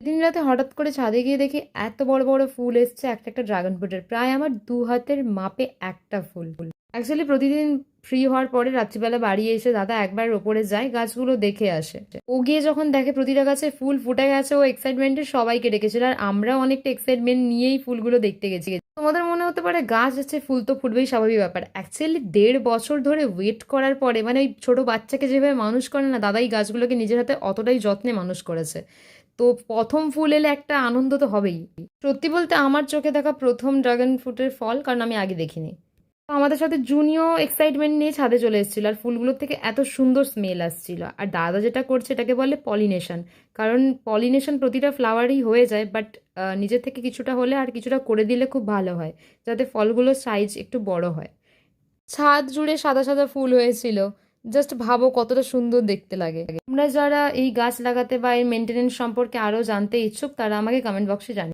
দিন রাতে হঠাৎ করে ছাদে গিয়ে দেখি এত বড় বড় ফুল এসছে, একটা একটা ড্রাগন ফ্রুটের প্রায় আমার দু হাতের মাপে একটা ফুল। ফুল অ্যাকচুয়ালি প্রতিদিন ফ্রি হওয়ার পরে রাত্রিবেলা বাড়ি এসে দাদা একবার ওপরে যায়, গাছগুলো দেখে আসে। ও গিয়ে যখন দেখে প্রতিটা গাছে ফুল ফুটে গেছে, ও এক্সাইটমেন্টে সবাইকে ডেকেছিল। আর আমরা অনেকটা এক্সাইটমেন্ট নিয়েই ফুলগুলো দেখতে গেছি। তোমাদের মনে হতে পারে গাছ আছে ফুল তো ফুটবেই স্বাভাবিক ব্যাপার। অ্যাকচুয়ালি দেড় বছর ধরে ওয়েট করার পরে মানে ওই ছোটো বাচ্চাকে যেভাবে মানুষ করে না, দাদাই গাছগুলোকে নিজের হাতে অতটাই যত্নে মানুষ করেছে। তো প্রথম ফুল এলে একটা আনন্দ তো হবেই। সত্যি বলতে আমার চোখে দেখা প্রথম ড্রাগন ফ্রুটের ফল, কারণ আমি আগে দেখিনি। তো আমাদের সাথে জুনিও এক্সাইটমেন্ট নিয়ে ছাদে চলে এসেছিল আর ফুলগুলোর থেকে এত সুন্দর স্মেল আসছিল। আর দাদা যেটা করছে এটাকে বলে পলিনেশন কারণ পলিনেশন প্রতিটা ফ্লাওয়ারই হয়ে যায় বাট নিজের থেকে কিছুটা হলে আর কিছুটা করে দিলে খুব ভালো হয়, যাতে ফলগুলোর সাইজ একটু বড় হয়। ছাদ জুড়ে সাদা সাদা ফুল হয়েছিল জাস্ট ভাবো কতটা সুন্দর দেখতে লাগে। তোমরা যারা এই গাছ লাগাতে বা এই মেনটেনেন্স সম্পর্কে আরও জানতে ইচ্ছুক, তারা আমাকে কমেন্ট বক্সে জানিয়ে